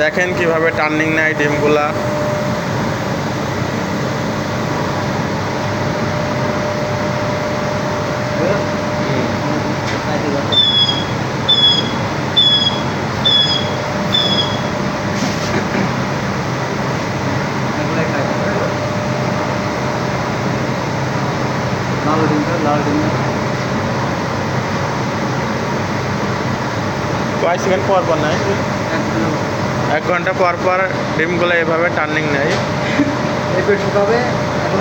দেখেন কীভাবে টার্নিং নেয় ডিমগুলা। লাল ডিমটা লাল ডিমটা কয় সেকেন্ড পর পর নেয় এক ঘণ্টা পর পর ডিমগুলো এভাবে টার্নিং নেয়। এই পেট শুকাবে এখন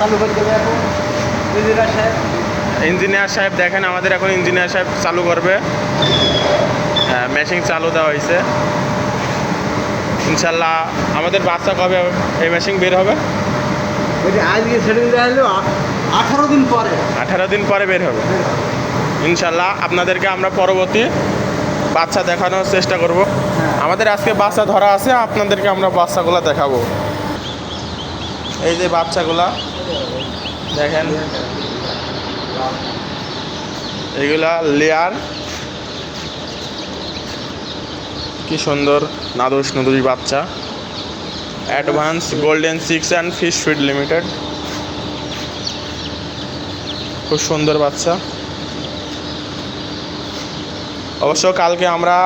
চালু এখন। সাহেব। ইঞ্জিনিয়ার সাহেব দেখেন আমাদের এখন ইঞ্জিনিয়ার সাহেব চালু করবে। হ্যাঁ মেশিন চালু দেওয়া হয়েছে। ইনশাল্লাহ আমাদের বাচ্চা কবে এই মেশিন বের হবে? আজকে হলো আঠারো দিন পরে। আঠারো দিন পরে বের হবে। ইনশাল্লাহ আপনাদেরকে আমরা পরবর্তী বাচ্চা দেখানোর চেষ্টা করব। হ্যাঁ। আমাদের আজকে বাচ্চা ধরা আছে আপনাদেরকে আমরা বাচ্চাগুলো দেখাবো। এই যে বাচ্চাগুলা দেখেন। এগুলা লেয়ার কি সুন্দর নাদুস নদুস বাচ্চা। Advance golden six and fish feed limited খুব সুন্দর বাচ্চা। অবশ্য কালকে আমরা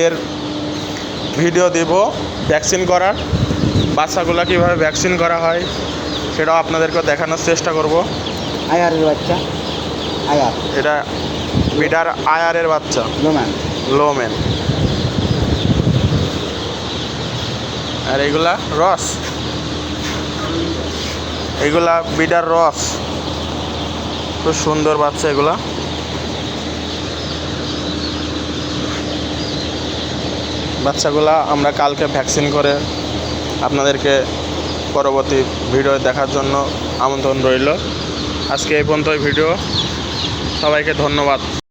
এর ভিডিও দেব। ভ্যাকসিন করার। বাচ্চাগুলো কীভাবে ভ্যাকসিন করা হয়। সেটাও আপনাদেরকে দেখানোর চেষ্টা করব। আয়ারের বাচ্চা। আয়ার। এটা বিডার আয়ারের বাচ্চা। লোম্যান। লোমেন আর এগুলা রস। এগুলা বিডার রস। খুব সুন্দর বাচ্চা এগুলা। বাচ্চাগুলা আমরা কালকে ভ্যাকসিন করে আপনাদেরকে পরবর্তী ভিডিও দেখার জন্য আমন্ত্রণ রইল। আজকে এই পর্যন্ত ভিডিও। সবাইকে ধন্যবাদ।